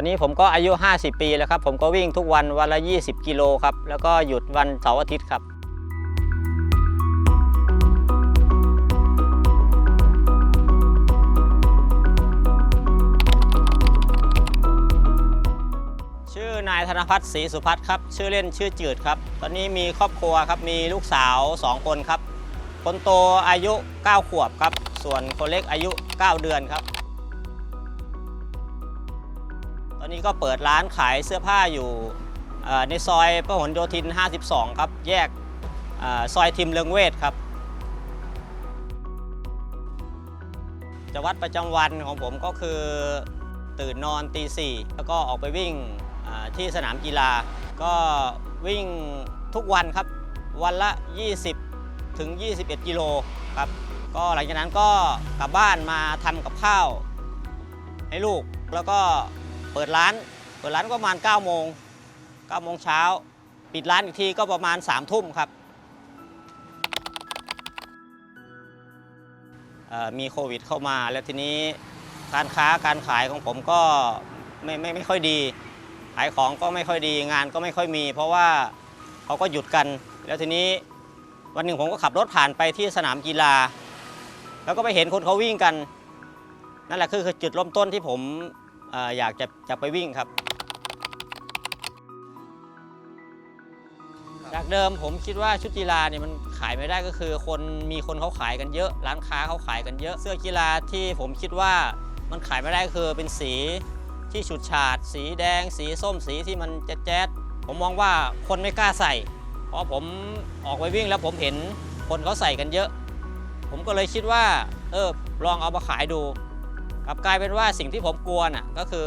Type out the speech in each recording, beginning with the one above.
อนนี้ผมก็อายุ 50 ปีแล้วครับ ผมก็วิ่งทุกวันวันละ 20 กิโลครับ แล้วก็หยุดวันเสาร์อาทิตย์ครับ ชื่อนายธนพัฒน์ศรีสุพัฒน์ครับ ชื่อเล่นชื่อจืดครับ ตอนนี้มีครอบครัวครับ มีลูกสาว 2 คนครับ คนโตอายุ 9 ขวบครับ ส่วนคนเล็กอายุ 9 เดือนครับ อนนี้ก็เปิดร้านขายเสื้อผ้าอยู่ในซอยพหลโยธิน 52 ครับ แยกอซอยทิมเรืองเวทครับจะวัดประจำวันของผมก็คือตื่นนอนตีสี่แล้วก็ออกไปวิ่งที่สนามกีฬา ก็วิ่งทุกวันครับ วันละ 20 ถึง 21 กิโลครับ ก็หลังจากนั้นก็กลับบ้านมาทำกับข้าวให้ลูกแล้วก็ เปิดร้าน เปิดร้านก็ประมาณ9โมง9โมงเช้า ปิดร้านอีกทีก็ประมาณ3ทุ่มครับมีโควิดเข้ามา แล้วทีนี้การค้าการขายของผมก็ไม่ไม่ไม่ค่อยดี ขายของก็ไม่ค่อยดีงานก็ไม่ค่อยมี เพราะว่าเขาก็หยุดกัน แล้วทีนี้วันหนึ่งผมก็ขับรถผ่านไปที่สนามกีฬา แล้วก็ไปเห็นคนเขาวิ่งกัน นั่นแหละคือคือจุดเริ่มต้นที่ผม อ่ออยากจะจะไปวิ่งครับ จากเดิมผมคิดว่าชุดกีฬาเนี่ยมันขายไม่ได้ก็คือ คนมีคนเขาขายกันเยอะ ร้านค้าเขาขายกันเยอะ เสื้อกีฬาที่ผมคิดว่ามันขายไม่ได้ก็คือเป็นสีที่ฉูดฉาด สีแดง สีส้มสีที่มันแจ๊ดๆผมมองว่าคนไม่กล้าใส่ เพราะผมออกไปวิ่งแล้วผมเห็นคนเขาใส่กันเยอะ ผมก็เลยคิดว่า เออลองเอามาขายดู กลับกลายเป็นว่าสิ่งที่ผมกลัวน่ะก็คือ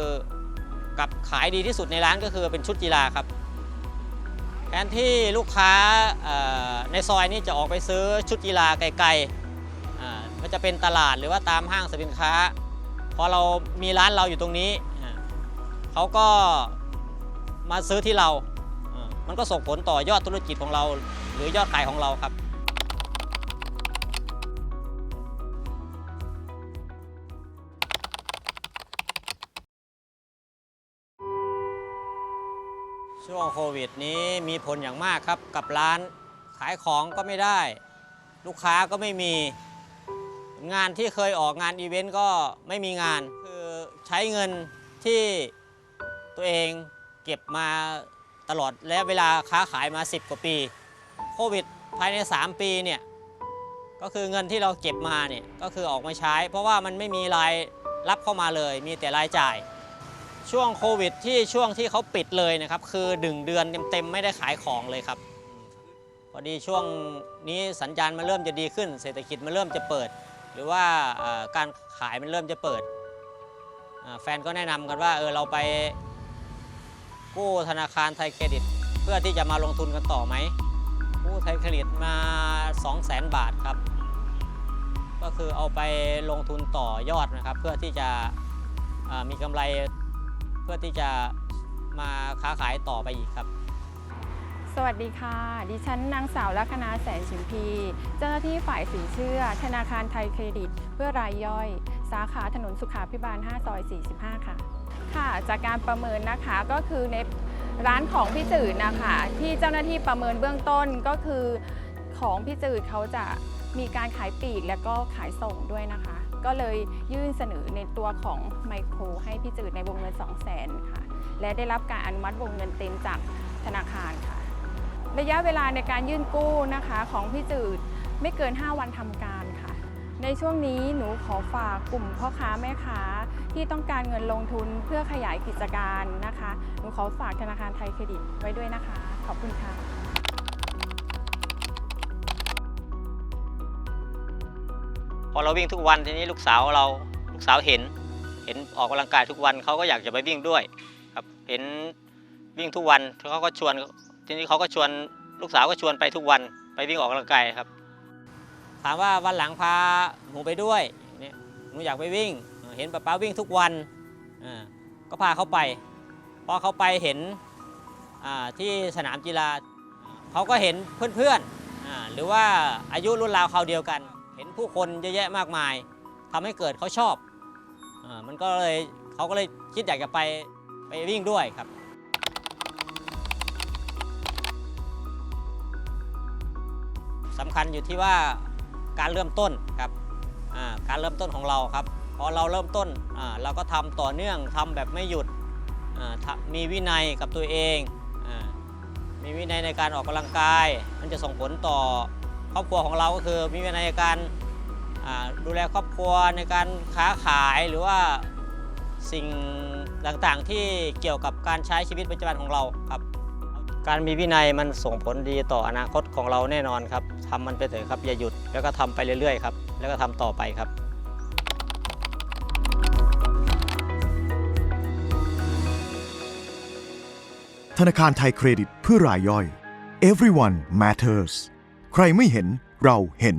กลับขายดีที่สุดในร้านก็คือเป็นชุดกีฬาครับแทนที่ลูกค้าในซอยนี้จะออกไปซื้อชุดกีฬาไกลๆอ่าก็จะเป็นตลาดหรือว่าตามห้างสรรพสินค้าพอเรามีร้านเราอยู่ตรงนี้เขาก็มาซื้อที่เรา มันก็ส่งผลต่อยอดธุรกิจของเรา หรือยอดขายของเราครับ ช่วงโควิดนี้มีผลอย่างมากครับกับร้านขายของก็ไม่ได้ ลูกค้าก็ไม่มี งานที่เคยออกงานอีเวนต์ก็ไม่มีงาน คือใช้เงินที่ตัวเองเก็บมาตลอดและเวลาค้าขายมา 10 กว่าปีโควิดภายใน 3 ปีเนี่ยก็คือเงินที่เราเก็บมาเนี่ยก็คือออกมาใช้ เพราะว่ามันไม่มีรายรับเข้ามาเลย มีแต่รายจ่าย ช่วงโควิดที่ช่วงที่เขาปิดเลยนะครับ คือดึงเดือนเต็มๆไม่ได้ขายของเลยครับ พอดีช่วงนี้สัญญาณมันเริ่มจะดีขึ้น เศรษฐกิจมันเริ่มจะเปิด หรือว่าการขายมันเริ่มจะเปิด แฟนก็แนะนำกันว่าเออเราไปกู้ธนาคารไทยเครดิต เพื่อที่จะมาลงทุนกันต่อไหมกู้ไทยเครดิตมา 2 0 0 0 0 0บาทครับ ก็คือเอาไปลงทุนต่อยอดนะครับ เพื่อที่จะมีกำไร เพื่อที่จะมาค้าขายต่อไปอีกครับ สวัสดีค่ะ ดิฉันนางสาวลัคนาแสนชิมพี เจ้าหน้าที่ฝ่ายสินเชื่อ ธนาคารไทยเครดิต เพื่อรายย่อย สาขาถนนสุขาพิบาล 5 ซอย 45 ค่ะ ค่ะ จากการประเมินนะคะก็คือในร้านของพี่จืดนะคะที่เจ้าหน้าที่ประเมินเบื้องต้นก็คือของพี่จืดเขาจะมีการขายปลีกและก็ขายส่งด้วยนะคะ ก็เลยยื่นเสนอในตัวของไมโครให้พี่จืดในวงเงิน 2 0 0 0 0 0ค่ะ และได้รับการอนุมัติวงเงินเต็มจากธนาคารค่ะ ระยะเวลาในการยื่นกู้นะคะของพี่จืดไม่เกิน 5 วันทำการค่ะ ในช่วงนี้หนูขอฝากกลุ่มพ่อค้าแม่ค้าที่ต้องการเงินลงทุนเพื่อขยายกิจการนะคะ หนูขอฝากธนาคารไทยเครดิตไว้ด้วยนะคะ ขอบคุณค่ะ พอเราวิ่งทุกวันทีนี้ลูกสาวเราลูกสาวเห็น เห็นออกกำลังกายทุกวันเขาก็อยากจะไปวิ่งด้วยครับเห็นวิ่งทุกวันเขาก็ชวนทีนี้เขาก็ชวนลูกสาวก็ชวนไปทุกวันไปวิ่งออกกำลังกายครับ ถามว่าวันหลังพาหนูไปด้วยเนี่ยหนูอยากไปวิ่ง เห็นป้าป้าวิ่งทุกวันก็พาเขาไปพอเขาไปเห็นที่สนามกีฬาเขาก็เห็นเพื่อนๆหรือว่าอายุรุ่นราวคราวเดียวกัน เห็นผู้คนเยอะแยะมากมายทำให้เกิดเขาชอบอมันก็เลยเขาก็เลยคิดอยากจะไปไปวิ่งด้วยครับสำคัญอยู่ที่ว่าการเริ่มต้นครับการเริ่มต้นของเราครับพอเราเริ่มต้นเราก็ทำต่อเนื่องทำแบบไม่หยุดมีวินัยกับตัวเองอมีวินัยในการออกกำลังกาย มันจะส่งผลต่อ ครอบครัวของเราก็คือมีวินัยในการดูแลครอบครัวในการค้าขายหรือว่าสิ่งต่างๆที่เกี่ยวกับการใช้ชีวิตประจำวันของเราครับ การมีวินัยมันส่งผลดีต่ออนาคตของเราแน่นอนครับทำมันไปเถอะครับอย่าหยุดแล้วก็ทำไปเรื่อยๆครับแล้วก็ทำต่อไปครับธนาคารไทยเครดิตเพื่อรายย่อย everyone matters ใครไม่เห็นเราเห็น